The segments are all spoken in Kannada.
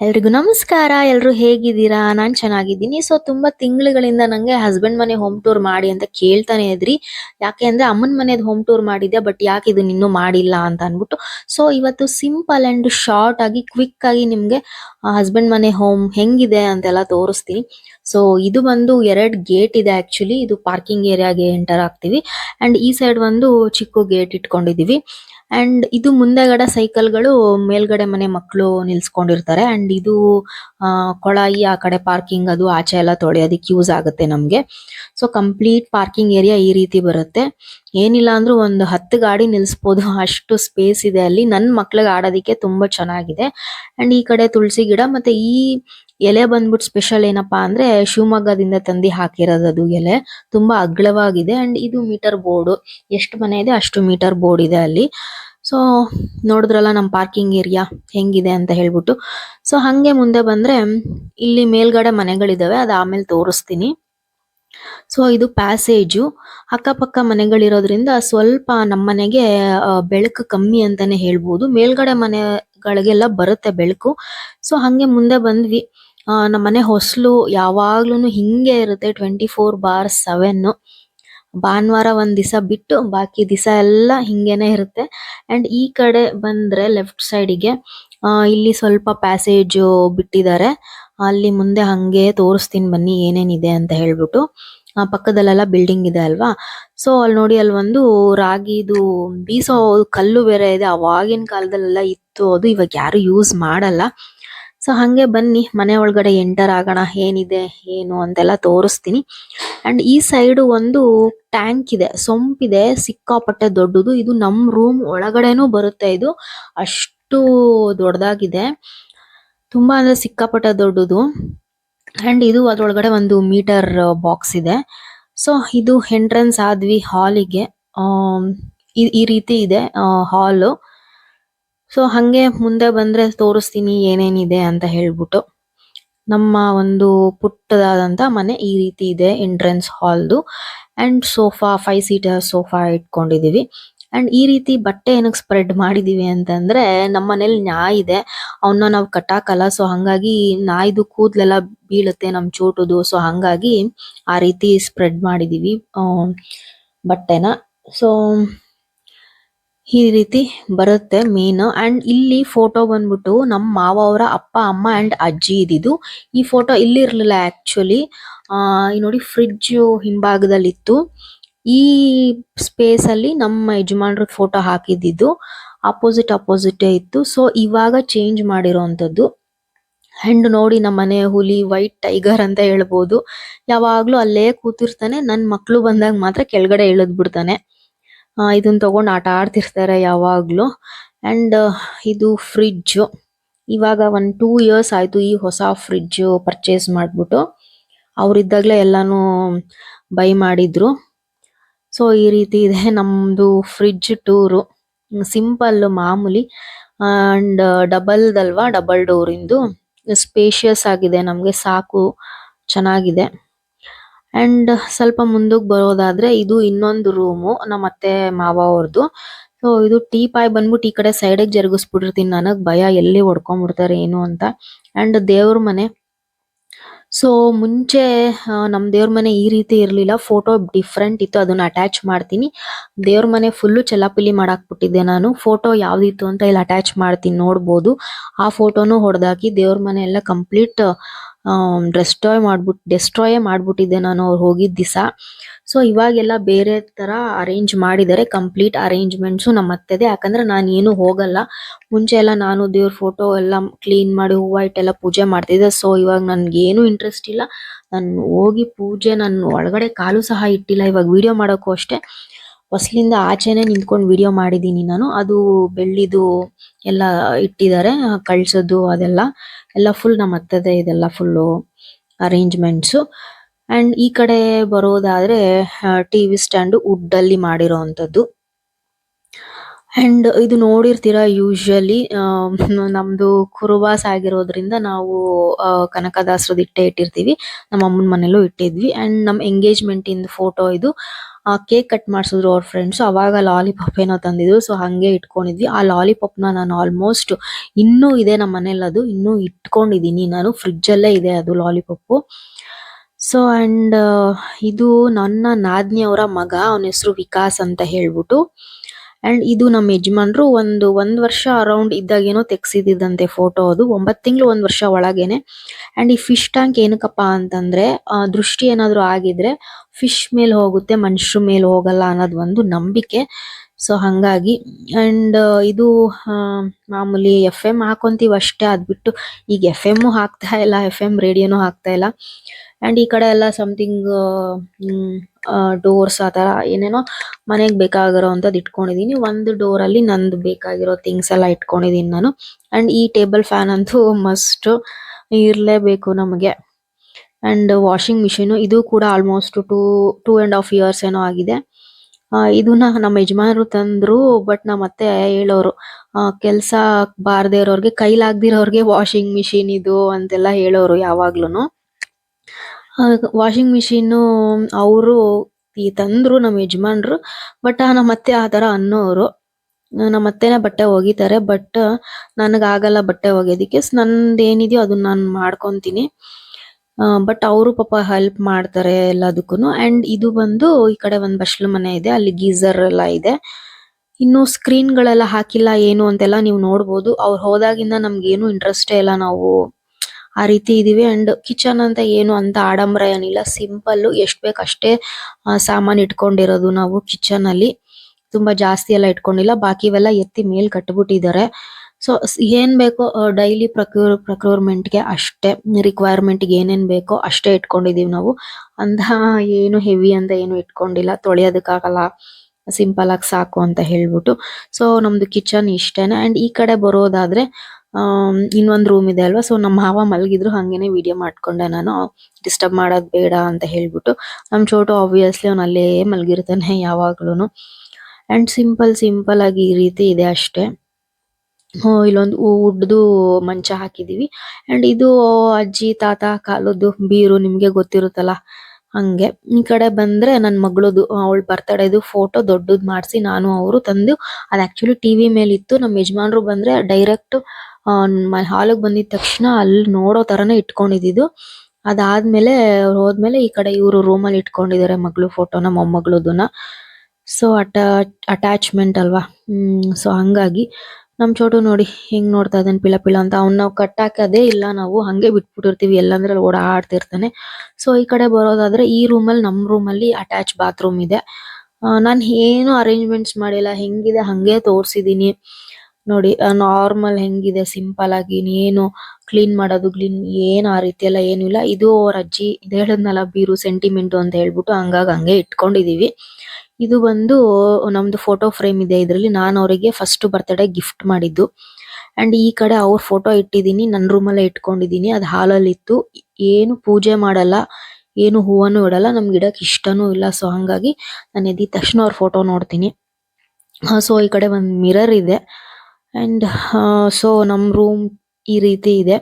ಎಲ್ರಿಗೂ ನಮಸ್ಕಾರ. ಎಲ್ರು ಹೇಗಿದ್ದೀರಾ? ನಾನ್ ಚೆನ್ನಾಗಿದ್ದೀನಿ. ಸೊ ತುಂಬಾ ತಿಂಗಳುಗಳಿಂದ ನಂಗೆ ಹಸ್ಬೆಂಡ್ ಮನೆ ಹೋಮ್ ಟೂರ್ ಮಾಡಿ ಅಂತ ಕೇಳ್ತಾನೆ ಇದ್ರಿ. ಯಾಕೆ ಅಂದ್ರೆ ಅಮ್ಮನ್ ಮನೆದ್ ಹೋಮ್ ಟೂರ್ ಮಾಡಿದ್ದೆ ಬಟ್ ಯಾಕೆ ಇದನ್ನ ಇನ್ನೂ ಮಾಡಿಲ್ಲ ಅಂತ ಅನ್ಬಿಟ್ಟು ಸೊ ಇವತ್ತು ಸಿಂಪಲ್ ಅಂಡ್ ಶಾರ್ಟ್ ಆಗಿ ಕ್ವಿಕ್ ಆಗಿ ನಿಮ್ಗೆ ಹಸ್ಬೆಂಡ್ ಮನೆ ಹೋಮ್ ಹೆಂಗಿದೆ ಅಂತೆಲ್ಲ ತೋರಿಸ್ತೀನಿ. ಸೊ ಇದು ಬಂದು ಎರಡು ಗೇಟ್ ಇದೆ ಆಕ್ಚುಲಿ ಇದು ಪಾರ್ಕಿಂಗ್ ಏರಿಯಾಗೆ ಎಂಟರ್ ಆಗ್ತೀವಿ. ಅಂಡ್ ಈ ಸೈಡ್ ಒಂದು ಚಿಕ್ಕ ಗೇಟ್ ಇಟ್ಕೊಂಡಿದೀವಿ. ಅಂಡ್ ಇದು ಮುಂದೆಗಡೆ ಸೈಕಲ್ಗಳು ಮೇಲ್ಗಡೆ ಮನೆ ಮಕ್ಕಳು ನಿಲ್ಸ್ಕೊಂಡಿರ್ತಾರೆ. ಅಂಡ್ ಇದು ಕೊಳಾಯಿ ಆ ಕಡೆ ಪಾರ್ಕಿಂಗ್ ಅದು ಆಚೆ ಎಲ್ಲ ತೊಳೆಯೋದಕ್ಕೆ ಯೂಸ್ ಆಗುತ್ತೆ ನಮ್ಗೆ. ಸೊ ಕಂಪ್ಲೀಟ್ ಪಾರ್ಕಿಂಗ್ ಏರಿಯಾ ಈ ರೀತಿ ಬರುತ್ತೆ. ಏನಿಲ್ಲ ಅಂದ್ರು ಒಂದು ಹತ್ತು ಗಾಡಿ ನಿಲ್ಸ್ಬೋದು. ಅಷ್ಟು ಸ್ಪೇಸ್ ಇದೆ ಅಲ್ಲಿ. ನನ್ ಮಕ್ಳಿಗೆ ಆಡೋದಿಕ್ಕೆ ತುಂಬಾ ಚೆನ್ನಾಗಿದೆ. ಅಂಡ್ ಈ ಕಡೆ ತುಳಸಿ ಗಿಡ ಮತ್ತೆ ಈ ಎಲೆ ಬಂದ್ಬಿಟ್ಟು ಸ್ಪೆಷಲ್ ಏನಪ್ಪಾ ಅಂದ್ರೆ ಶಿವಮೊಗ್ಗದಿಂದ ತಂದಿ ಹಾಕಿರೋದು ಅದು ಎಲೆ. ತುಂಬಾ ಅಗ್ಲವಾಗಿದೆ ಅಂಡ್ ಇದು ಮೀಟರ್ ಬೋರ್ಡ್ ಎಷ್ಟು ಮನೆ ಇದೆ ಅಷ್ಟು ಮೀಟರ್ ಬೋರ್ಡ್ ಇದೆ ಅಲ್ಲಿ. ಸೊ ನೋಡಿದ್ರಲ್ಲ ನಮ್ಮ ಪಾರ್ಕಿಂಗ್ ಏರಿಯಾ ಹೆಂಗಿದೆ ಅಂತ ಹೇಳ್ಬಿಟ್ಟು. ಸೊ ಹಂಗೆ ಮುಂದೆ ಬಂದ್ರೆ ಇಲ್ಲಿ ಮೇಲ್ಗಡೆ ಮನೆಗಳಿದಾವೆ, ಅದ್ ಆಮೇಲೆ ತೋರಿಸ್ತೀನಿ. ಸೊ ಇದು ಪ್ಯಾಸೇಜು ಅಕ್ಕಪಕ್ಕ ಮನೆಗಳಿರೋದ್ರಿಂದ ಸ್ವಲ್ಪ ನಮ್ಮನೆಗೆ ಬೆಳಕು ಕಮ್ಮಿ ಅಂತಾನೆ ಹೇಳ್ಬೋದು. ಮೇಲ್ಗಡೆ ಮನೆಗಳಿಗೆಲ್ಲ ಬರುತ್ತೆ ಬೆಳಕು. ಸೊ ಹಂಗೆ ಮುಂದೆ ಬಂದ್ವಿ. ಆ ನಮ್ಮನೆ ಹೊಸಲು ಯಾವಾಗ್ಲೂನು ಹಿಂಗೆ ಇರುತ್ತೆ ಟ್ವೆಂಟಿ ಫೋರ್ ಬಾರ್ ಸೆವೆನ್ ಭಾನುವಾರ ಒಂದ್ ದಿವಸ ಬಿಟ್ಟು ಬಾಕಿ ದಿವಸ ಎಲ್ಲ ಹಿಂಗೇನೆ ಇರುತ್ತೆ. ಅಂಡ್ ಈ ಕಡೆ ಬಂದ್ರೆ ಲೆಫ್ಟ್ ಸೈಡಿಗೆ ಆ, ಇಲ್ಲಿ ಸ್ವಲ್ಪ ಪ್ಯಾಸೇಜ್ ಬಿಟ್ಟಿದ್ದಾರೆ. ಅಲ್ಲಿ ಮುಂದೆ ಹಂಗೆ ತೋರಿಸ್ತೀನಿ ಬನ್ನಿ ಏನೇನಿದೆ ಅಂತ ಹೇಳ್ಬಿಟ್ಟು. ಆ ಪಕ್ಕದಲ್ಲೆಲ್ಲ ಬಿಲ್ಡಿಂಗ್ ಇದೆ ಅಲ್ವಾ? ಸೊ ಅಲ್ಲಿ ನೋಡಿ ಅಲ್ಲಿ ಒಂದು ರಾಗಿದು ಬೀಸೋ ಕಲ್ಲು ಬೇರೆ ಇದೆ. ಅವಾಗಿನ ಕಾಲದಲ್ಲೆಲ್ಲ ಇತ್ತು. ಅದು ಇವಾಗ ಯಾರು ಯೂಸ್ ಮಾಡಲ್ಲ. ಸೊ ಹಂಗೆ ಬನ್ನಿ. ಮನೆ ಒಳಗಡೆ ಎಂಟರ್ ಆಗೋಣ. ಏನಿದೆ, ಏನು ಅಂತೆಲ್ಲ ತೋರಿಸ್ತೀನಿ. ಅಂಡ್ ಈ ಸೈಡ್ ಒಂದು ಟ್ಯಾಂಕ್ ಇದೆ. ಸೊಂಪಿದೆ. ಸಿಕ್ಕಾಪಟ್ಟೆ ದೊಡ್ಡದು. ಇದು ನಮ್ಮ ರೂಮ್ ಒಳಗಡೆನೂ ಬರುತ್ತೆ ಇದು. ಅಷ್ಟು ದೊಡ್ಡದಾಗಿದೆ. ತುಂಬಾ ಅಂದ್ರೆ ಸಿಕ್ಕಾಪಟ್ಟೆ ದೊಡ್ಡದು. ಅಂಡ್ ಇದು ಅದ್ರೊಳಗಡೆ ಒಂದು ಮೀಟರ್ ಬಾಕ್ಸ್ ಇದೆ. ಸೊ ಇದು ಎಂಟ್ರೆನ್ಸ್ ಆದ್ವಿ ಹಾಲಿಗೆ ಈ ರೀತಿ ಇದೆ ಹಾಲು ಸೊ ಹಂಗೆ ಮುಂದೆ ಬಂದ್ರೆ ತೋರಿಸ್ತೀನಿ ಏನೇನಿದೆ ಅಂತ ಹೇಳ್ಬಿಟ್ಟು. ನಮ್ಮ ಒಂದು ಪುಟ್ಟದಾದಂತ ಮನೆ ಈ ರೀತಿ ಇದೆ entrance ಹಾಲ್ದು and sofa five seater sofa ಇಟ್ಕೊಂಡಿದೀವಿ. And ಈ ರೀತಿ ಬಟ್ಟೆ ಏನಕ್ಕೆ ಸ್ಪ್ರೆಡ್ ಮಾಡಿದೀವಿ ಅಂತಂದ್ರೆ, ನಮ್ಮ ಮನೇಲಿ ನಾಯಿ ಇದೆ. ಅವನ್ನ ನಾವು ಕಟ್ಟಾಕಲ್ಲ ಸೊ ಹಂಗಾಗಿ ನಾಯಿದು ಕೂದ್ಲೆಲ್ಲ ಬೀಳುತ್ತೆ ನಮ್ ಚೋಟುದು. ಸೊ ಹಂಗಾಗಿ ಆ ರೀತಿ ಸ್ಪ್ರೆಡ್ ಮಾಡಿದೀವಿ ಬಟ್ಟೆನ. ಸೊ ಈ ರೀತಿ ಬರುತ್ತೆ ಮೀನು. ಅಂಡ್ ಇಲ್ಲಿ ಫೋಟೋ ಬಂದ್ಬಿಟ್ಟು ನಮ್ಮ ಮಾವ ಅವರ ಅಪ್ಪ, ಅಮ್ಮ ಅಂಡ್ ಅಜ್ಜಿ ಇದ್ದಿದ್ದು. ಈ ಫೋಟೋ ಇಲ್ಲಿ ಇರ್ಲಿಲ್ಲ ಆಕ್ಚುಲಿ ಆ ನೋಡಿ ಫ್ರಿಡ್ಜ್ ಹಿಂಭಾಗದಲ್ಲಿ ಇತ್ತು ಈ ಸ್ಪೇಸ್ ಅಲ್ಲಿ ನಮ್ಮ ಯಜಮಾನ್ರ ಫೋಟೋ ಹಾಕಿದ್ದು ಅಪೋಸಿಟ್ ಅಪೋಸಿಟ್ ಇತ್ತು. ಸೊ ಇವಾಗ ಚೇಂಜ್ ಮಾಡಿರೋವಂಥದ್ದು ಅಂಡ್ ನೋಡಿ ನಮ್ಮ ಮನೆ ಹುಲಿ ವೈಟ್ ಟೈಗರ್ ಅಂತ ಹೇಳ್ಬೋದು. ಯಾವಾಗ್ಲೂ ಅಲ್ಲೇ ಕೂತಿರ್ತಾನೆ. ನನ್ ಮಕ್ಳು ಬಂದಾಗ ಮಾತ್ರ ಕೆಳಗಡೆ ಇಳಿದ್ ಬಿಡ್ತಾನೆ ಆ ಇದನ್ನ ತಗೊಂಡ್ ಆಟ ಆಡ್ತಿರ್ತಾರೆ ಯಾವಾಗ್ಲೂ. ಅಂಡ್ ಇದು ಫ್ರಿಡ್ಜ್ ಇವಾಗ ಒಂದ್ ಟೂ ಇಯರ್ಸ್ ಆಯ್ತು ಈ ಹೊಸ ಫ್ರಿಡ್ಜ್ ಪರ್ಚೇಸ್ ಮಾಡ್ಬಿಟ್ಟು. ಅವ್ರಿದ್ದಾಗ್ಲೇ ಎಲ್ಲಾನು ಬೈ ಮಾಡಿದ್ರು. ಸೊ ಈ ರೀತಿ ಇದೆ ನಮ್ದು ಫ್ರಿಡ್ಜ್ ಟೂರು ಸಿಂಪಲ್ ಮಾಮೂಲಿ. ಅಂಡ್ ಡಬಲ್ ದಲ್ವಾ ಡಬಲ್ ಡೋರ್ ಇಂದು. ಸ್ಪೇಷಿಯಸ್ ಆಗಿದೆ, ನಮಗೆ ಸಾಕು. ಚೆನ್ನಾಗಿದೆ. ಅಂಡ್ ಸ್ವಲ್ಪ ಮುಂದಕ್ಕೆ ಬರೋದಾದ್ರೆ ಇದು ಇನ್ನೊಂದು ರೂಮು ನಮ್ಮ ಅತ್ತೆ ಮಾವ ಅವ್ರದ್ದು ಸೊ ಇದು ಟೀಪಾಯ್ ಬಂದ್ಬಿಟ್ಟು ಈ ಕಡೆ ಸೈಡ್ಗೆ ಜರುಗಿಸ್ಬಿಟ್ಟಿರ್ತೀನಿ ನನಗೆ, ಭಯ ಎಲ್ಲಿ ಹೊಡ್ಕೊಂಡ್ಬಿಡ್ತಾರೆ ಏನು ಅಂತ. ಅಂಡ್ ದೇವ್ರ ಮನೆ. ಸೊ ಮುಂಚೆ ನಮ್ ದೇವ್ರ ಮನೆ ಈ ರೀತಿ ಇರಲಿಲ್ಲ ಫೋಟೋ ಡಿಫ್ರೆಂಟ್ ಇತ್ತು, ಅದನ್ನ ಅಟ್ಯಾಚ್ ಮಾಡ್ತೀನಿ. ದೇವ್ರ ಮನೆ ಫುಲ್ ಚೆಲ್ಲಾಪಿಲ್ಲಿ ಮಾಡಾಕ್ಬಿಟ್ಟಿದ್ದೆ ನಾನು. ಫೋಟೋ ಯಾವ್ದಿತ್ತು ಅಂತ ಇಲ್ಲಿ ಅಟ್ಯಾಚ್ ಮಾಡ್ತೀನಿ, ನೋಡ್ಬೋದು. ಆ ಫೋಟೋನು ಹೊಡೆದಾಕಿ ದೇವ್ರ ಮನೆ ಎಲ್ಲ ಕಂಪ್ಲೀಟ್ ಡೆಸ್ಟ್ರಾಯ್ ಮಾಡ್ಬಿಟ್ ಡೆಸ್ಟ್ರಾಯೇ ಮಾಡ್ಬಿಟ್ಟಿದ್ದೆ ನಾನು ಅವ್ರು ಹೋಗಿದ್ದ ದಿವಸ ಸೊ ಇವಾಗೆಲ್ಲ ಬೇರೆ ತರ ಅರೇಂಜ್ ಮಾಡಿದ್ದಾರೆ ಕಂಪ್ಲೀಟ್ ಅರೇಂಜ್ಮೆಂಟ್ಸು ನಮ್ಮ ಅತ್ತೆದೆ. ಯಾಕಂದ್ರೆ ನಾನು ಏನು ಹೋಗಲ್ಲ. ಮುಂಚೆ ಎಲ್ಲ ನಾನು ದೇವ್ರ ಫೋಟೋ ಎಲ್ಲ ಕ್ಲೀನ್ ಮಾಡಿ ಹೂವು ಇಟ್ಟೆಲ್ಲ ಪೂಜೆ ಮಾಡ್ತಿದ್ದೆ. ಸೊ ಇವಾಗ ನನ್ಗೆ ಏನು ಇಂಟ್ರೆಸ್ಟ್ ಇಲ್ಲ. ನಾನು ಹೋಗಿ ಪೂಜೆ, ನಾನು ಒಳಗಡೆ ಕಾಲು ಸಹ ಇಟ್ಟಿಲ್ಲ. ಇವಾಗ ವಿಡಿಯೋ ಮಾಡೋಕ್ಕೂ ಅಷ್ಟೇ. ಹೊಸ್ಲಿಂದ ಆಚೆನೆ ನಿಂತ್ಕೊಂಡು ವಿಡಿಯೋ ಮಾಡಿದೀನಿ ನಾನು. ಅದು ಬೆಳ್ಳಿದು ಎಲ್ಲ ಇಟ್ಟಿದ್ದಾರೆ, ಕಳ್ಸೋದು ಅದೆಲ್ಲ. ಎಲ್ಲ ಫುಲ್ ನಮ್ಮ ಅತ್ತದೆ ಇದೆಲ್ಲ ಫುಲ್ಲು ಅರೇಂಜ್ಮೆಂಟ್ಸು ಅಂಡ್ ಈ ಕಡೆ ಬರೋದಾದ್ರೆ ಟಿವಿ ಸ್ಟ್ಯಾಂಡ್ ವುಡ್ ಅಲ್ಲಿ ಮಾಡಿರೋಂಥದ್ದು. ಅಂಡ್ ಇದು ನೋಡಿರ್ತೀರಾ ಯೂಶಲಿ ನಮ್ದು ಕುರುಬಾಸ್ ಆಗಿರೋದ್ರಿಂದ ನಾವು ಆ, ಕನಕದಾಸರದ್ದು ಇಟ್ಟೆ ಇಟ್ಟಿರ್ತೀವಿ. ನಮ್ಮ ಅಮ್ಮನ ಮನೇಲೂ ಇಟ್ಟಿದ್ವಿ. ಅಂಡ್ ನಮ್ ಎಂಗೇಜ್ಮೆಂಟ್ ಇಂದ ಫೋಟೋ ಇದು ಕೇಕ್ ಕಟ್ ಮಾಡ್ಸಿದ್ರು ಅವ್ರ ಫ್ರೆಂಡ್ಸ್ ಅವಾಗ ಲಾಲಿಪಾಪ್ ಏನೋ ತಂದಿದ್ರು. ಸೊ ಹಂಗೆ ಇಟ್ಕೊಂಡಿದ್ವಿ. ಆ ಲಾಲಿಪಾಪ್ನ ನಾನು ಆಲ್ಮೋಸ್ಟ್ ಇನ್ನೂ ಇದೆ ನಮ್ಮ ಮನೇಲಿ ಅದು. ಇನ್ನೂ ಇಟ್ಕೊಂಡಿದೀನಿ ನಾನು. ಫ್ರಿಡ್ಜ್ ಅಲ್ಲೇ ಇದೆ ಅದು ಲಾಲಿಪಾಪ್ ಸೊ ಅಂಡ್ ಇದು ನನ್ನ ನಾದ್ನಿ ಅವರ ಮಗ. ಅವನ ಹೆಸರು ವಿಕಾಸ್ ಅಂತ ಹೇಳ್ಬಿಟ್ಟು. ಅಂಡ್ ಇದು ನಮ್ಮ ಯಜಮಾನ್ರು ಒಂದು, ಒಂದ್ ವರ್ಷ ಅರೌಂಡ್ ಇದ್ದಾಗೇನೋ ತೆಗ್ಸಿದಂತೆ ಫೋಟೋ ಅದು. ಒಂಬತ್ತು ತಿಂಗಳು ಒಂದ್ ವರ್ಷ ಒಳಗೇನೆ. ಅಂಡ್ ಈ ಫಿಶ್ ಟ್ಯಾಂಕ್ ಏನಕ್ಕಪ್ಪ ಅಂತಂದ್ರೆ ದೃಷ್ಟಿ ಏನಾದ್ರು ಆಗಿದ್ರೆ ಫಿಶ್ ಮೇಲೆ ಹೋಗುತ್ತೆ ಮನುಷ್ಯರ ಮೇಲೆ ಹೋಗಲ್ಲ ಅನ್ನೋದು ಒಂದು ನಂಬಿಕೆ. ಸೊ ಹಂಗಾಗಿ ಅಂಡ್ ಇದು ಮಾಮೂಲಿ ಎಫ್ ಎಂ ಹಾಕೊಂತೀವಿ ಅಷ್ಟೇ. ಅದ್ಬಿಟ್ಟು ಈಗ ಎಫ್ ಎಂ ಹಾಕ್ತಾ ಇಲ್ಲ ಎಫ್ ಎಂ ರೇಡಿಯೋನು ಹಾಕ್ತಾ ಇಲ್ಲ. ಅಂಡ್ ಈ ಕಡೆ ಎಲ್ಲ ಸಮಥಿಂಗ್ ಡೋರ್ಸ್ ಆ ಥರ ಏನೇನೋ ಮನೆಗೆ ಬೇಕಾಗಿರೋ ಅಂಥದ್ದು ಇಟ್ಕೊಂಡಿದೀನಿ. ಒಂದು ಡೋರ್ ಅಲ್ಲಿ ನಂದು ಬೇಕಾಗಿರೋ ಥಿಂಗ್ಸ್ ಎಲ್ಲ ಇಟ್ಕೊಂಡಿದ್ದೀನಿ ನಾನು. ಅಂಡ್ ಈ ಟೇಬಲ್ ಫ್ಯಾನ್ ಅಂತೂ ಮಸ್ಟ್ ಇರಲೇಬೇಕು ನಮಗೆ. ಅಂಡ್ ವಾಷಿಂಗ್ ಮಿಷಿನು ಇದು ಕೂಡ almost two two and half years ಏನೋ ಆಗಿದೆ. ಇದನ್ನ ನಮ್ಮ ಯಜಮಾನರು ತಂದ್ರು ಬಟ್ ನಮ್ಮ ಅತ್ತೆ ಹೇಳೋರು ಕೆಲಸ ಬಾರದೇ ಇರೋರ್ಗೆ, ಕೈಲಾಗ್ದಿರೋರ್ಗೆ ವಾಷಿಂಗ್ ಮಿಷಿನ್ ಇದು ಅಂತೆಲ್ಲ ಹೇಳೋರು ಯಾವಾಗ್ಲೂನು. ವಾಷಿಂಗ್ ಮಿಷಿನ್ ಅವರು ತಂದ್ರು ನಮ್ಮ ಯಜಮಾನ್ರು ಬಟ್ ನಮ್ಮ ಅತ್ತೆ ಆ ತರ ಅನ್ನೋರು. ನಮ್ಮ ಅತ್ತೆನೇ ಬಟ್ಟೆ ಒಗಿತಾರೆ ಬಟ್ ನನಗಾಗಲ್ಲ ಬಟ್ಟೆ ಒಗೆಯೋದಿಕ್ಕೆ ನಂದೇನಿದೆಯೋ ಅದನ್ನ ನಾನು ಮಾಡ್ಕೊಂತೀನಿ. ಬಟ್ ಅವರು ಪಾಪ ಹೆಲ್ಪ್ ಮಾಡ್ತಾರೆ ಎಲ್ಲದಕ್ಕೂನು. ಅಂಡ್ ಇದು ಬಂದು ಈ ಕಡೆ ಒಂದು ಬಸ್ಲು ಮನೆ ಇದೆ, ಅಲ್ಲಿ ಗೀಸರ್ ಎಲ್ಲ ಇದೆ. ಇನ್ನು ಸ್ಕ್ರೀನ್ ಗಳೆಲ್ಲ ಹಾಕಿಲ್ಲ ಏನು ಅಂತೆಲ್ಲ ನೀವು ನೋಡ್ಬೋದು. ಅವ್ರು ಹೋದಾಗಿಂದ ನಮ್ಗೆ ಏನು ಇಂಟ್ರೆಸ್ಟೇ ಇಲ್ಲ ನಾವು ಆ ರೀತಿ ಇದೀವಿ. ಅಂಡ್ ಕಿಚನ್ ಅಂತ ಏನು ಅಂತ ಆಡಂಬರ ಏನಿಲ್ಲ. ಸಿಂಪಲ್ ಎಷ್ಟ್ ಬೇಕು ಅಷ್ಟೇ ಸಾಮಾನ್ ಇಟ್ಕೊಂಡಿರೋದು ನಾವು ಕಿಚನ್ ಅಲ್ಲಿ. ತುಂಬಾ ಜಾಸ್ತಿ ಎಲ್ಲ ಇಟ್ಕೊಂಡಿಲ್ಲ. ಬಾಕಿವೆಲ್ಲ ಎತ್ತಿ ಮೇಲ್ ಕಟ್ಬಿಟ್ಟಿದ್ದಾರೆ. ಸೊ ಏನ್ ಬೇಕೋ ಡೈಲಿ ಪ್ರಕ್ಯೂರ್ ಪ್ರಕ್ಯೂರ್ಮೆಂಟ್ಗೆ ಅಷ್ಟೇ ರಿಕ್ವೈರ್ಮೆಂಟ್ಗೆ ಏನೇನ್ ಬೇಕೋ ಅಷ್ಟೇ ಇಟ್ಕೊಂಡಿದೀವಿ ನಾವು. ಅಂತ ಏನು ಹೆವಿ ಅಂತ ಏನು ಇಟ್ಕೊಂಡಿಲ್ಲ, ತೊಳೆಯೋದಕ್ಕಾಗಲ್ಲ ಸಿಂಪಲ್ ಆಗಿ ಸಾಕು ಅಂತ ಹೇಳ್ಬಿಟ್ಟು. ಸೊ ನಮ್ದು ಕಿಚನ್ ಇಷ್ಟೇನೆ. ಅಂಡ್ ಈ ಕಡೆ ಬರೋದಾದ್ರೆ ಇನ್ನೊಂದು ಇನ್ನೊಂದ್ ರೂಮ್ ಇದೆ ಅಲ್ವಾ? ಸೊ ನಮ್ಮ ಮಾವ ಮಲಗಿದ್ರು, ಹಂಗೇನೆ ವಿಡಿಯೋ ಮಾಡ್ಕೊಂಡೆ ನಾನು. ಡಿಸ್ಟರ್ಬ್ ಮಾಡೋದ್ ಬೇಡ ಅಂತ ಹೇಳ್ಬಿಟ್ಟು. ನಮ್ ಚೋಟು ಆಬ್ವಿಯಸ್ಲಿ ಅವ್ನು ಅಲ್ಲೇ ಮಲಗಿರ್ತಾನೆ ಯಾವಾಗ್ಲೂನು. ಅಂಡ್ ಸಿಂಪಲ್ ಸಿಂಪಲ್ ಆಗಿ ಈ ರೀತಿ ಇದೆ ಅಷ್ಟೇ. ಹ್ಮ್, ಇಲ್ಲೊಂದು ವುಡ್ದು ಮಂಚ ಹಾಕಿದೀವಿ. ಅಂಡ್ ಇದು ಅಜ್ಜಿ ತಾತ ಕಾಲದ್ದು ಬೀರು ನಿಮ್ಗೆ ಗೊತ್ತಿರುತ್ತಲ್ಲ ಹಂಗೆ. ಈ ಕಡೆ ಬಂದ್ರೆ ನನ್ ಮಗಳದು ಅವಳ ಬರ್ತಡೇದು ಫೋಟೋ ದೊಡ್ಡದ್ ಮಾಡ್ಸಿ ನಾನು ಅವರು ತಂದು ಅದು ಆಕ್ಚುಲಿ ಟಿವಿ ಮೇಲೆ ಇತ್ತು ನಮ್ಮ ಯಜಮಾನ್ರು ಬಂದ್ರೆ ಡೈರೆಕ್ಟ್ ಹಾಲಿಗೆ ಬಂದಿದ ತಕ್ಷಣ ಅಲ್ಲಿ ನೋಡೋ ತರನೇ ಇಟ್ಕೊಂಡಿದ್ದು ಅದಾದ್ಮೇಲೆ ಅವ್ರು ಹೋದ್ಮೇಲೆ ಈ ಕಡೆ ಇವರು ರೂಮಲ್ಲಿ ಇಟ್ಕೊಂಡಿದ್ದಾರೆ ಮಗಳು ಫೋಟೋನ ಮೊಮ್ಮಗಳದನ್ನ ಸೊ ಅಟ ಅಟ್ಯಾಚ್ಮೆಂಟ್ ಅಲ್ವಾ? ಹ್ಮ್ ಸೊ ಹಂಗಾಗಿ ನಮ್ ಚೋಟು ನೋಡಿ ಹೆಂಗ್ ನೋಡ್ತಾ ಇದ್ದಾನೆ ಪಿಳ ಪಿಳ ಅಂತ. ಅವ್ನ ಕಟ್ ಕಟ್ಟಾಕದೇ ಇಲ್ಲ ನಾವು, ಹಂಗೆ ಬಿಟ್ಬಿಟ್ಟಿರ್ತೀವಿ. ಎಲ್ಲಂದ್ರೆ ಅಲ್ಲಿ ಓಡಾಡ್ತಿರ್ತಾನೆ. ಸೊ ಈ ಕಡೆ ಬರೋದಾದ್ರೆ ಈ ರೂಮ್ ಅಲ್ಲಿ ನಮ್ ರೂಮ್ ಅಲ್ಲಿ ಅಟ್ಯಾಚ್ ಬಾತ್ರೂಮ್ ಇದೆ ನಾನು ಏನು ಅರೇಂಜ್ಮೆಂಟ್ಸ್ ಮಾಡಿಲ್ಲ. ಹೆಂಗಿದೆ? ಹಂಗೆ ತೋರ್ಸಿದೀನಿ. ನೋಡಿ ನಾರ್ಮಲ್ ಹೆಂಗಿದೆ ಸಿಂಪಲ್ ಆಗಿ ಏನು ಕ್ಲೀನ್ ಮಾಡೋದು ಕ್ಲೀನ್ ಏನು ಆ ರೀತಿ ಎಲ್ಲ ಏನು ಇಲ್ಲ. ಇದು ಅವ್ರ ಅಜ್ಜಿ ಇದು ಹೇಳದ್ನಲ್ಲ, ಬೀರು ಸೆಂಟಿಮೆಂಟ್ ಅಂತ ಹೇಳ್ಬಿಟ್ಟು ಹಂಗಾಗಿ ಹಂಗೆ ಇಟ್ಕೊಂಡಿದೀವಿ. ಇದು ಬಂದು ನಮ್ದು ಫೋಟೋ ಫ್ರೇಮ್ ಇದೆ ಇದರಲ್ಲಿ. ನಾನು ಅವರಿಗೆ ಫಸ್ಟ್ ಬರ್ತ್ಡೇ ಗಿಫ್ಟ್ ಮಾಡಿದ್ದು. ಅಂಡ್ ಈ ಕಡೆ ಅವ್ರ ಫೋಟೋ ಇಟ್ಟಿದೀನಿ ನನ್ನ ರೂಮಲ್ಲೇ ಇಟ್ಕೊಂಡಿದೀನಿ ಅದು ಹಾಲಲ್ಲಿ ಇತ್ತು. ಏನು ಪೂಜೆ ಮಾಡಲ್ಲ, ಏನು ಹೂವನ್ನು ಇಡಲ್ಲ, ನಮ್ಗೆ ಇಡಕ್ ಇಷ್ಟನೂ ಇಲ್ಲ. ಸೊ ಹಂಗಾಗಿ ನಾನು ಎದ್ದಿದ ತಕ್ಷಣ ಅವ್ರ ಫೋಟೋ ನೋಡ್ತೀನಿ. ಸೊ ಈ ಕಡೆ ಒಂದು ಮಿರರ್ ಇದೆ. ಅಂಡ್ ಸೊ ನಮ್ ರೂಮ್ ಈ ರೀತಿ ಇದೆ.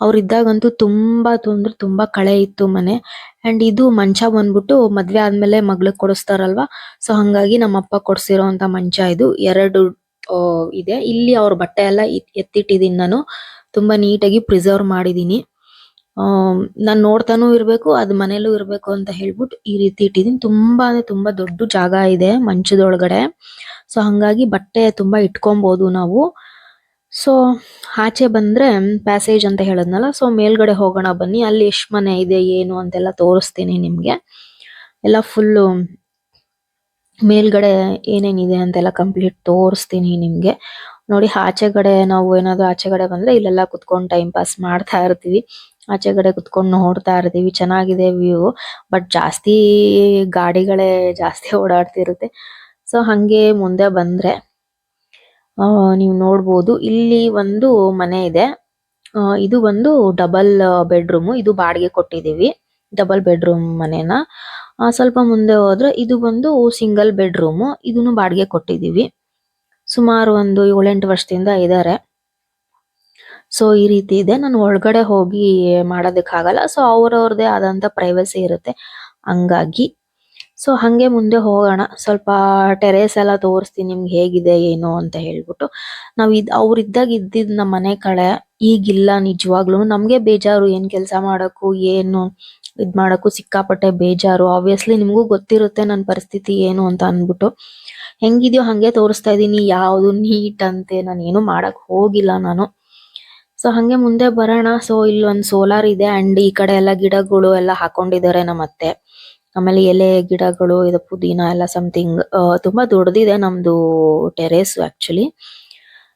ಅವ್ರು ಇದ್ದಾಗಂತೂ ತುಂಬಾ ಅಂದ್ರೆ ತುಂಬಾ ಕಳೆ ಇತ್ತು ಮನೆ. ಅಂಡ್ ಇದು ಮಂಚ ಬಂದ್ಬಿಟ್ಟು ಮದ್ವೆ ಆದ್ಮೇಲೆ ಮಗ್ಳಿಗೆ ಕೊಡಿಸ್ತಾರಲ್ವಾ? ಸೊ ಹಂಗಾಗಿ ನಮ್ಮ ಅಪ್ಪ ಕೊಡ್ಸಿರೋಂತ ಮಂಚ ಇದು. ಎರಡು ಇದೆ. ಇಲ್ಲಿ ಅವ್ರ ಬಟ್ಟೆ ಎಲ್ಲ ಎತ್ತಿಟ್ಟಿದೀನಿ ನಾನು. ತುಂಬಾ ನೀಟಾಗಿ ಪ್ರಿಸರ್ವ್ ಮಾಡಿದೀನಿ. ನಾನ್ ನೋಡ್ತಾನೂ ಇರಬೇಕು, ಅದ್ ಮನೇಲೂ ಇರಬೇಕು ಅಂತ ಹೇಳ್ಬಿಟ್ಟು ಈ ರೀತಿ ಇಟ್ಟಿದೀನಿ. ತುಂಬಾ ಅಂದ್ರೆ ತುಂಬಾ ದೊಡ್ಡ ಜಾಗ ಇದೆ ಮಂಚದೊಳಗಡೆ. ಸೊ ಹಂಗಾಗಿ ಬಟ್ಟೆ ತುಂಬಾ ಇಟ್ಕೊಬಹುದು ನಾವು. ಸೊ ಆಚೆ ಬಂದ್ರೆ ಪ್ಯಾಸೇಜ್ ಅಂತ ಹೇಳದ್ನಲ್ಲ ಸೊ ಮೇಲ್ಗಡೆ ಹೋಗೋಣ ಬನ್ನಿ. ಅಲ್ಲಿ ಎಷ್ಟ್ ಮನೆ ಇದೆ, ಏನು ಅಂತೆಲ್ಲ ತೋರಿಸ್ತೀನಿ ನಿಮ್ಗೆ. ಎಲ್ಲ ಫುಲ್ಲು ಮೇಲ್ಗಡೆ ಏನೇನಿದೆ ಅಂತೆಲ್ಲ ಕಂಪ್ಲೀಟ್ ತೋರಿಸ್ತೀನಿ ನಿಮ್ಗೆ. ನೋಡಿ, ಆಚೆಗಡೆ ನಾವು ಏನಾದ್ರು ಆಚೆಗಡೆ ಬಂದ್ರೆ ಇಲ್ಲೆಲ್ಲ ಕುತ್ಕೊಂಡು ಟೈಮ್ ಪಾಸ್ ಮಾಡ್ತಾ ಇರ್ತೀವಿ. ಆಚೆಗಡೆ ಕುತ್ಕೊಂಡು ನೋಡ್ತಾ ಇರ್ತೀವಿ ಚೆನ್ನಾಗಿದೆ ವ್ಯೂ. ಬಟ್ ಜಾಸ್ತಿ ಗಾಡಿಗಳೇ ಜಾಸ್ತಿ ಓಡಾಡ್ತಿರುತ್ತೆ. ಸೊ ಹಂಗೆ ಮುಂದೆ ಬಂದ್ರೆ ಆ, ನೀವು ನೋಡ್ಬೋದು ಇಲ್ಲಿ ಒಂದು ಮನೆ ಇದೆ. ಇದು ಒಂದು ಡಬಲ್ ಬೆಡ್ರೂಮ್ ಇದು ಬಾಡಿಗೆ ಕೊಟ್ಟಿದೀವಿ ಡಬಲ್ ಬೆಡ್ರೂಮ್ ಮನೇನ. ಸ್ವಲ್ಪ ಮುಂದೆ ಹೋದ್ರೆ ಇದು ಬಂದು ಸಿಂಗಲ್ ಬೆಡ್ರೂಮ್ ಇದನ್ನು ಬಾಡಿಗೆ ಕೊಟ್ಟಿದೀವಿ ಸುಮಾರು ಒಂದು ಏಳೆಂಟು ವರ್ಷದಿಂದ ಇದ್ದಾರೆ. ಸೊ ಈ ರೀತಿ ಇದೆ. ನಾನು ಒಳಗಡೆ ಹೋಗಿ ಮಾಡೋದಕ್ಕಾಗಲ್ಲ. ಸೊ ಅವ್ರವ್ರದೇ ಆದಂತ ಪ್ರೈವಸಿ ಇರುತ್ತೆ. ಹಂಗಾಗಿ ಸೊ ಹಂಗೆ ಮುಂದೆ ಹೋಗೋಣ. ಸ್ವಲ್ಪ ಟೆರೇಸ್ ಎಲ್ಲ ತೋರಿಸ್ತೀನಿ ನಿಮ್ಗೆ ಹೇಗಿದೆ, ಏನು ಅಂತ ಹೇಳ್ಬಿಟ್ಟು. ನಾವು ಇದ್ ಅವ್ರಿದ್ದಾಗ ಇದ್ದಿದ್ದು ಇದ್ದಿದ್ ನಮ್ಮ ಮನೆ ಕಡೆ ಈಗಿಲ್ಲ ನಿಜವಾಗ್ಲೂ ನಮಗೆ ಬೇಜಾರು ಏನ್ ಕೆಲಸ ಮಾಡಕ್ಕೂ, ಏನು ಇದ್ ಮಾಡಕ್ಕೂ ಸಿಕ್ಕಾಪಟ್ಟೆ ಬೇಜಾರು. ಆಬ್ವಿಯಸ್ಲಿ ನಿಮಗೂ ಗೊತ್ತಿರುತ್ತೆ ನನ್ನ ಪರಿಸ್ಥಿತಿ ಏನು ಅಂತ ಅಂದ್ಬಿಟ್ಟು. ಹೆಂಗಿದ್ಯೋ ಹಂಗೆ ತೋರಿಸ್ತಾ ಇದ್ದೀನಿ ಯಾವುದು ನೀಟ್ ಅಂತೆ. ನಾನು ಏನು ಮಾಡಕ್ ಹೋಗಿಲ್ಲ ನಾನು. ಸೊ ಹಂಗೆ ಮುಂದೆ ಬರೋಣ. ಸೊ ಒಂದು ಸೋಲಾರ್ ಇದೆ ಅಂಡ್ ಈ ಕಡೆ ಎಲ್ಲ ಗಿಡಗಳು ಎಲ್ಲ ಹಾಕೊಂಡಿದ್ದಾರೆ ನಮ್ಮ ಅತ್ತೆ. ಆಮೇಲೆ ಎಲೆ ಗಿಡಗಳು, ಇದು ಪುದೀನ ಎಲ್ಲ ಸಮಥಿಂಗ್ ತುಂಬಾ ದೊಡ್ಡದಿದೆ ನಮ್ದು ಟೆರೇಸ್ ಆಕ್ಚುಲಿ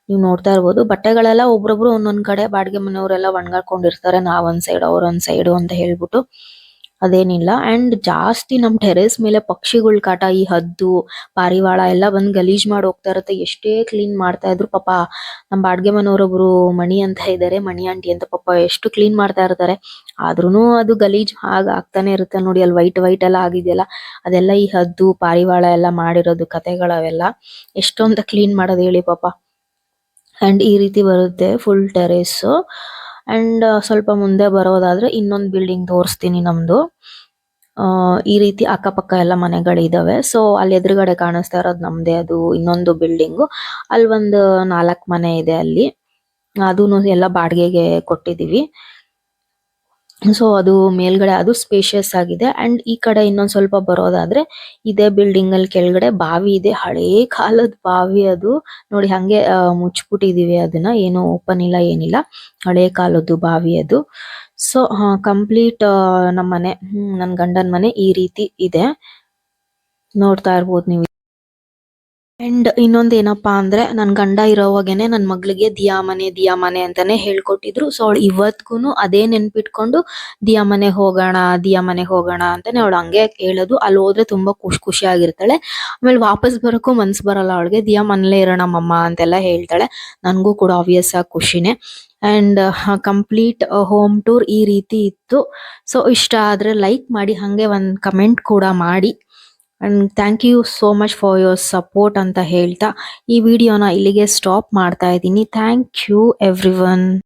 ನೀವು ನೋಡ್ತಾ ಇರ್ಬೋದು. ಬಟ್ಟೆಗಳೆಲ್ಲ ಒಬ್ರೊಬ್ರು ಒಂದೊಂದ್ ಕಡೆ ಬಾಡಿಗೆ ಮನೆಯವರೆಲ್ಲ ಒಣಗಾಕೊಂಡಿರ್ತಾರೆ. ನಾವ್ ಒಂದ್ ಸೈಡ್ ಅವ್ರ ಒಂದ್ ಸೈಡ್ ಅಂತ ಹೇಳ್ಬಿಟ್ಟು. ಅದೇನಿಲ್ಲ. ಅಂಡ್ ಜಾಸ್ತಿ ನಮ್ ಟೆರೇಸ್ ಮೇಲೆ ಪಕ್ಷಿಗಳ ಕಾಟ, ಈ ಹದ್ದು, ಪಾರಿವಾಳ ಎಲ್ಲ ಬಂದ್ ಗಲೀಜ್ ಮಾಡಿ ಹೋಗ್ತಾ ಇರತ್ತೆ. ಎಷ್ಟೇ ಕ್ಲೀನ್ ಮಾಡ್ತಾ ಇದ್ರು ಪಾಪ ನಮ್ ಬಾಡಿಗೆ ಮನೆಯವರೊಬ್ರು ಮಣಿ ಅಂತ ಇದಾರೆ, ಮಣಿ ಆಂಟಿ ಅಂತ ಪಾಪ ಎಷ್ಟು ಕ್ಲೀನ್ ಮಾಡ್ತಾ ಇರ್ತಾರೆ. ಆದ್ರೂನು ಅದು ಗಲೀಜ್ ಆಗ ಆಗ್ತಾನೆ ಇರುತ್ತೆ ನೋಡಿ, ಅಲ್ಲಿ ವೈಟ್ ವೈಟ್ ಎಲ್ಲ ಆಗಿದೆಯಲ್ಲ, ಅದೆಲ್ಲ ಈ ಹದ್ದು, ಪಾರಿವಾಳ ಎಲ್ಲ ಮಾಡಿರೋದು ಕತೆಗಳವೆಲ್ಲ ಎಷ್ಟೊಂದು ಕ್ಲೀನ್ ಮಾಡೋದು ಹೇಳಿ ಪಾಪ. ಅಂಡ್ ಈ ರೀತಿ ಬರುತ್ತೆ ಫುಲ್ ಟೆರೇಸ್ ಅಂಡ್ ಸ್ವಲ್ಪ ಮುಂದೆ ಬರೋದಾದ್ರೆ ಇನ್ನೊಂದು ಬಿಲ್ಡಿಂಗ್ ತೋರಿಸ್ತೀನಿ ನಮ್ದು. ಆ, ಈ ರೀತಿ ಅಕ್ಕಪಕ್ಕ ಎಲ್ಲ ಮನೆಗಳಿದಾವೆ. ಸೊ ಅಲ್ಲಿ ಎದುರುಗಡೆ ಕಾಣಿಸ್ತಾ ಇರೋದು ನಮ್ದೇ ಅದು ಇನ್ನೊಂದು ಬಿಲ್ಡಿಂಗು ಅಲ್ಲಿ ಒಂದು ನಾಲ್ಕು ಮನೆ ಇದೆ ಅಲ್ಲಿ. ಅದೂನು ಎಲ್ಲ ಬಾಡಿಗೆಗೆ ಕೊಟ್ಟಿದೀವಿ. ಸೊ ಅದು ಮೇಲ್ಗಡೆ ಅದು ಸ್ಪೇಷಿಯಸ್ ಆಗಿದೆ. ಅಂಡ್ ಈ ಕಡೆ ಇನ್ನೊಂದ್ ಸ್ವಲ್ಪ ಬರೋದಾದ್ರೆ ಇದೇ ಬಿಲ್ಡಿಂಗ್ ಅಲ್ಲಿ ಕೆಳಗಡೆ ಬಾವಿ ಇದೆ. ಹಳೇ ಕಾಲದ ಬಾವಿ ಅದು. ನೋಡಿ, ಹಂಗೆ ಮುಚ್ಚಿಬಿಟ್ಟಿದೀವಿ ಅದನ್ನ. ಏನು ಓಪನ್ ಇಲ್ಲ, ಏನಿಲ್ಲ. ಹಳೇ ಕಾಲದ್ದು ಬಾವಿ ಅದು. ಸೊ ಕಂಪ್ಲೀಟ್ ನಮ್ಮ ಮನೆ ನನ್ ಗಂಡನ್ ಮನೆ ಈ ರೀತಿ ಇದೆ. ನೋಡ್ತಾ ಇರ್ಬೋದು ನೀವು. ಅಂಡ್ ಇನ್ನೊಂದ್ ಏನಪ್ಪಾ ಅಂದ್ರೆ ನನ್ ಗಂಡ ಇರೋವಾಗೇನೆ ನನ್ ಮಗಳಿಗೆ ದಿಯಾ ಮನೆ ದಿಯಾ ಮನೆ ಅಂತಾನೆ ಹೇಳ್ಕೊಟ್ಟಿದ್ರು. ಸೊ ಅವಳು ಇವತ್ಗೂನು ಅದೇ ನೆನ್ಪಿಟ್ಕೊಂಡು ದಿಯಾ ಮನೆ ಹೋಗೋಣ, ದಿಯಾ ಮನೆ ಹೋಗೋಣ ಅಂತಾನೆ ಅವಳು ಹಂಗೆ ಹೇಳೋದು. ಅಲ್ಲಿ ಹೋದ್ರೆ ತುಂಬಾ ಖುಷಿ ಖುಷಿಯಾಗಿರ್ತಾಳೆ. ಆಮೇಲೆ ವಾಪಸ್ ಬರೋಕ್ಕೂ ಮನ್ಸು ಬರಲ್ಲ. ಅವಳಿಗೆ ದಿಯಾ ಮನೇಲೇ ಇರೋಣ ಮಮ್ಮ ಅಂತೆಲ್ಲ ಹೇಳ್ತಾಳೆ. ನನಗೂ ಕೂಡ ಆಬ್ವಿಯಸ್ ಆಗಿ ಖುಷಿನೇ. ಅಂಡ್ ಕಂಪ್ಲೀಟ್ ಹೋಮ್ ಟೂರ್ ಈ ರೀತಿ ಇತ್ತು. ಸೊ ಇಷ್ಟ ಆದ್ರೆ ಲೈಕ್ ಮಾಡಿ, ಹಂಗೆ ಒಂದ್ ಕಮೆಂಟ್ ಕೂಡ ಮಾಡಿ. And thank you so much for your support ಅಂತ ಹೇಳ್ತಾ ಈ ವಿಡಿಯೋನ ಇಲ್ಲಿಗೆ ಸ್ಟಾಪ್ ಮಾಡ್ತಾ ಇದ್ದೀನಿ. Thank you every one